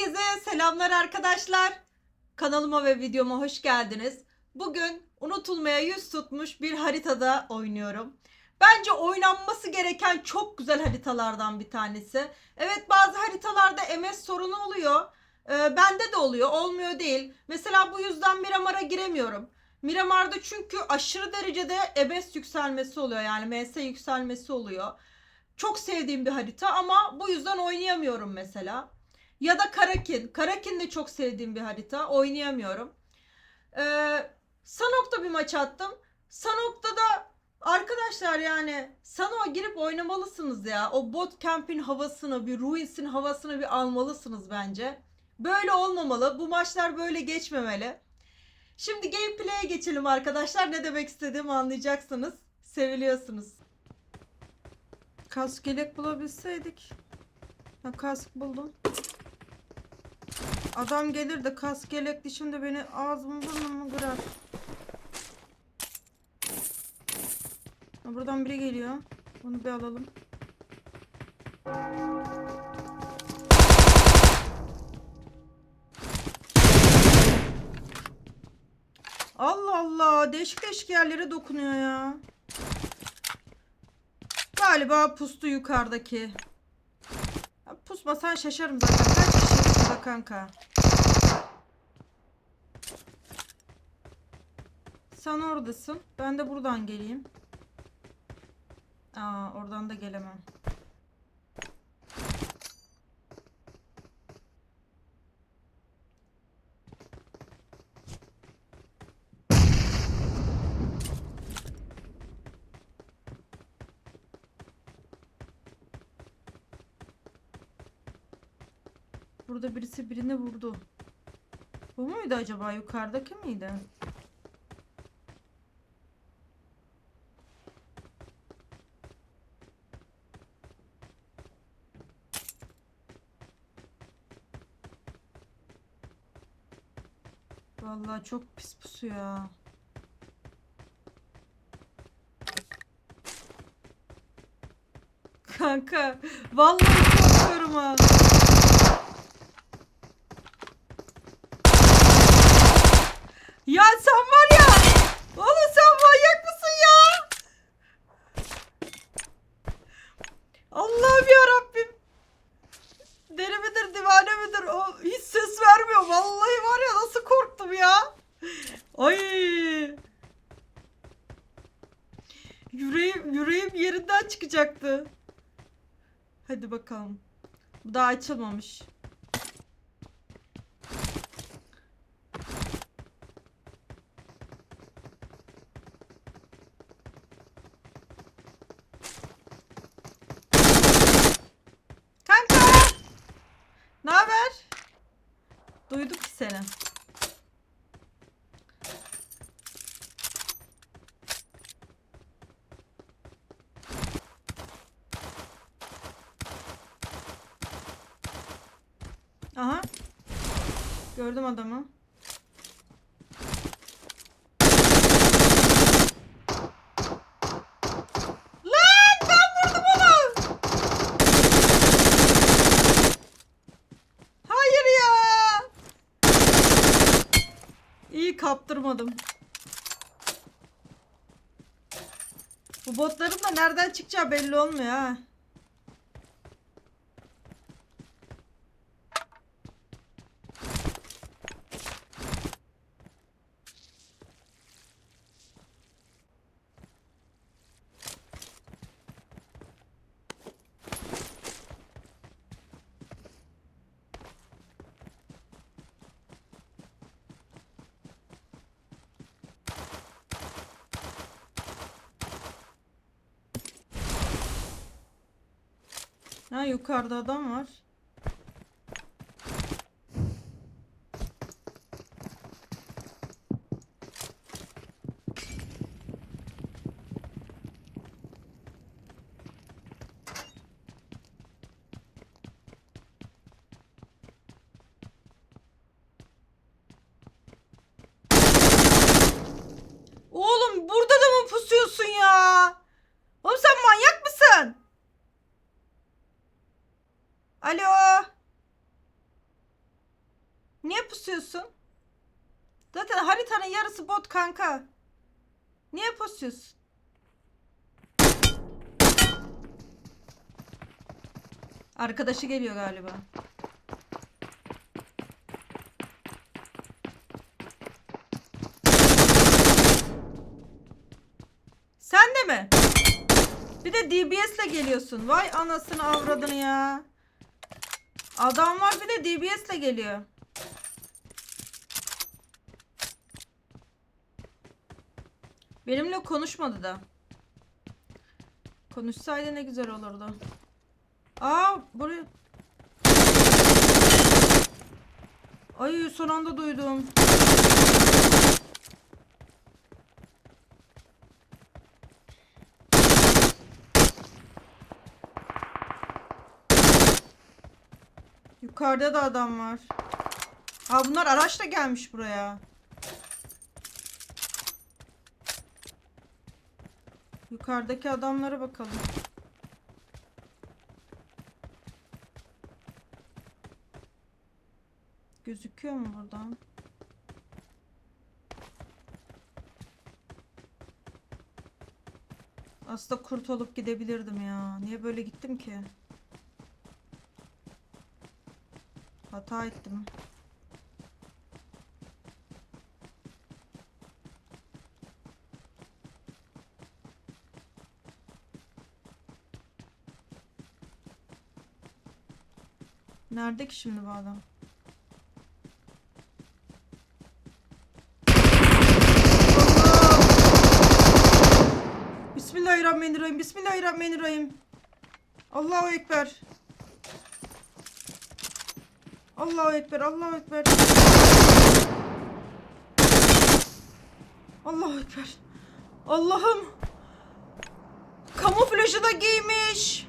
Herkese selamlar arkadaşlar. Kanalıma ve videoma hoş geldiniz. Bugün unutulmaya yüz tutmuş bir haritada oynuyorum. Bence oynanması gereken çok güzel haritalardan bir tanesi. Evet bazı haritalarda MS sorunu oluyor. Ee, bende de oluyor. Olmuyor değil. Mesela bu yüzden Miramar'a giremiyorum. Miramar'da çünkü aşırı derecede MS yükselmesi oluyor. Yani MS yükselmesi oluyor. Çok sevdiğim bir harita ama bu yüzden oynayamıyorum mesela. Ya da Karakin. Karakin de çok sevdiğim bir harita. Oynayamıyorum. Ee, Sanok'ta bir maç attım. Sanok'ta da arkadaşlar yani Sanok'a girip oynamalısınız ya. O bot camp'in havasını, bir Ruins'in havasını bir almalısınız bence. Böyle olmamalı. Bu maçlar böyle geçmemeli. Şimdi gameplay'e geçelim arkadaşlar. Ne demek istediğimi anlayacaksınız. Seviliyorsunuz. Kask yelek bulabilseydik. Ha, kask buldum. Adam gelir de kask yelekli şimdi beni ağzımı burnumu kırar. Buradan biri geliyor. Bunu bir alalım. Allah Allah. Değişik değişik yerlere dokunuyor ya. Galiba pustu yukarıdaki. Pusmasan şaşarım zaten. Kaç kişi burada kanka? Sen oradasın. Ben de buradan geleyim. Aa, oradan da gelemem. Burada birisi birini vurdu. Bu muydu acaba? Yukarıdaki miydi? Vallahi çok pis pusu ya. Kanka, vallahi korkuyorum ha. Ya sen var ya. Oğlum sen manyak mısın ya? Allah'ım ya Rabbim. Deli divane midir? O hiç ses vermiyor. Vallahi var ya nasıl korktum ya. Ay. Yüreğim, yüreğim yerinden çıkacaktı. Hadi bakalım. Bu daha açılmamış. Kanka! Ne haber? Duyduk ki seni. Aha. Gördüm adamı. Lan ben vurdum onu. Hayır ya. İyi kaptırmadım. Bu botların da nereden çıkacağı belli olmuyor ha. Ha yukarıda adam var. Oğlum burada da mı pusuyorsun ya? Oğlum sen manyak mısın? Alo. Niye pusuyorsun? Zaten haritanın yarısı bot kanka. Niye pusuyorsun? Arkadaşı geliyor galiba. Sen de mi? Bir de DBS'le geliyorsun. Vay anasını avradını ya. Adam var bir de DBS'le geliyor. Benimle konuşmadı da. Konuşsaydı ne güzel olurdu. Aa buraya. Ay son anda duydum. Yukarıda da adam var. Ha bunlar araçla gelmiş buraya. Yukarıdaki adamlara bakalım. Gözüküyor mu buradan? Aslında kurt olup gidebilirdim ya. Niye böyle gittim ki? Hata ettim. Nerede ki şimdi bu adam? Bismillahirrahmanirrahim. Bismillahirrahmanirrahim. Allahu Ekber. Allahu Ekber. Allahu Ekber. Allahu Ekber. Allah'ım. Kamuflajı da giymiş.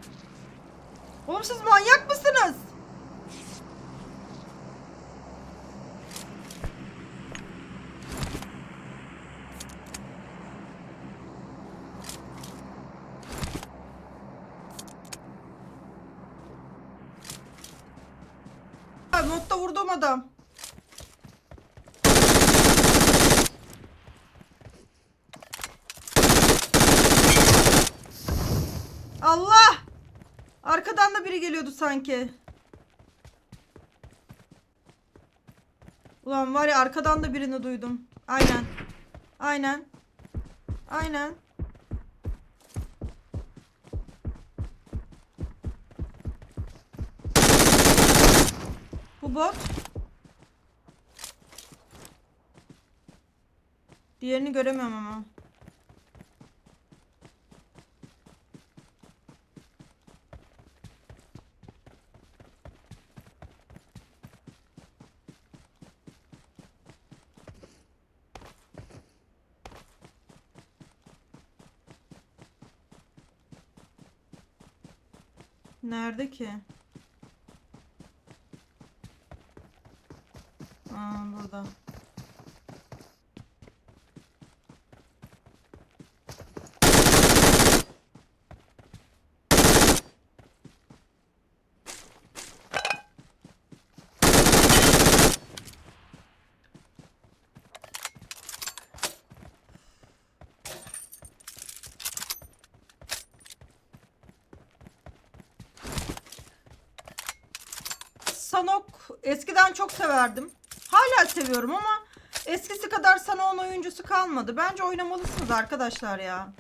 Oğlum siz manyak mısınız? Adam. Allah! Arkadan da biri geliyordu sanki. Ulan var ya arkadan da birini duydum. Aynen. Aynen. Aynen. Bu bot. Diğerini göremiyorum ama. Nerede ki? Aa burada. Sanok eskiden çok severdim. Hala seviyorum ama eskisi kadar Sanok'un oyuncusu kalmadı. Bence oynamalısınız arkadaşlar ya.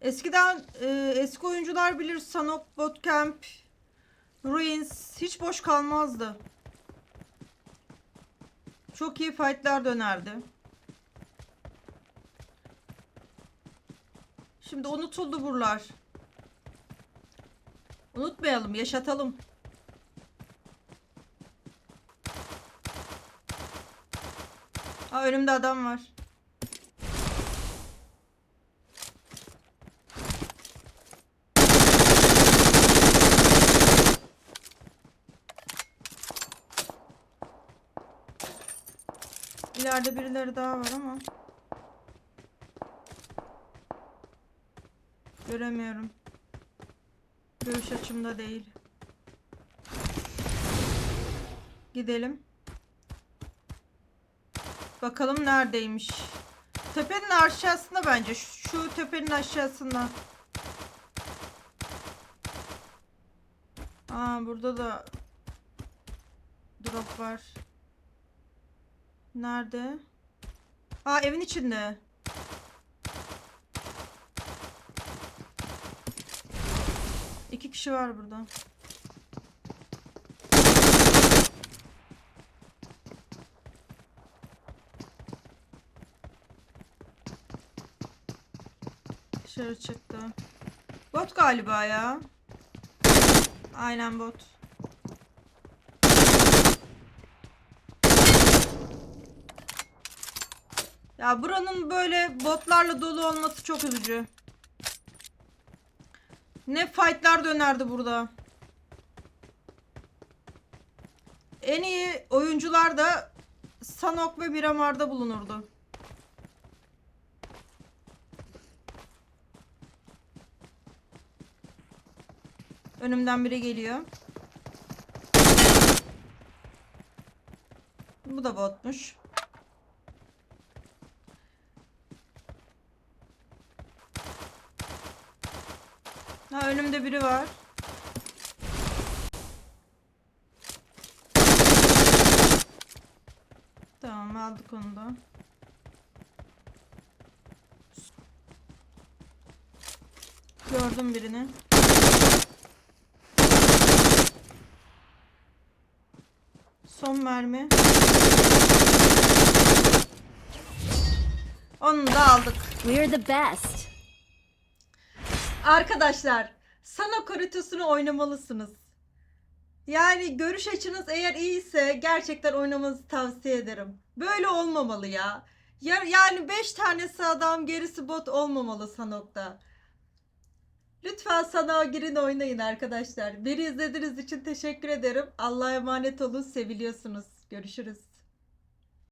Eskiden e, eski oyuncular bilir Sanok, Bootcamp, Ruins hiç boş kalmazdı. Çok iyi fightlar dönerdi. Şimdi unutuldu buralar. Unutmayalım, yaşatalım. Aa önümde adam var. İleride birileri daha var ama. Göremiyorum. Görüş açımda değil. Gidelim. Bakalım neredeymiş. Tepenin aşağısında bence. Şu, şu tepenin aşağısında. Aa burada da drop var. Nerede? Aa evin içinde. İki kişi var burada. Dışarı çıktı. Bot galiba ya. Aynen bot. Ya buranın böyle botlarla dolu olması çok üzücü. Ne fightlar dönerdi burada. En iyi oyuncular da Sanok ve Miramar'da bulunurdu. Önümden biri geliyor. Bu da botmuş. Ha önümde biri var. Tamam aldık onu da. Gördüm birini. Son mermi. Onu da aldık. We're the best. Arkadaşlar, Sanok haritasını oynamalısınız. Yani görüş açınız eğer iyiyse gerçekten oynamanızı tavsiye ederim. Böyle olmamalı ya. Ya- Yani 5 tanesi adam gerisi bot olmamalı Sanok'ta. Lütfen Sanok'a girin oynayın arkadaşlar. Beni izlediğiniz için teşekkür ederim. Allah'a emanet olun. Seviliyorsunuz. Görüşürüz.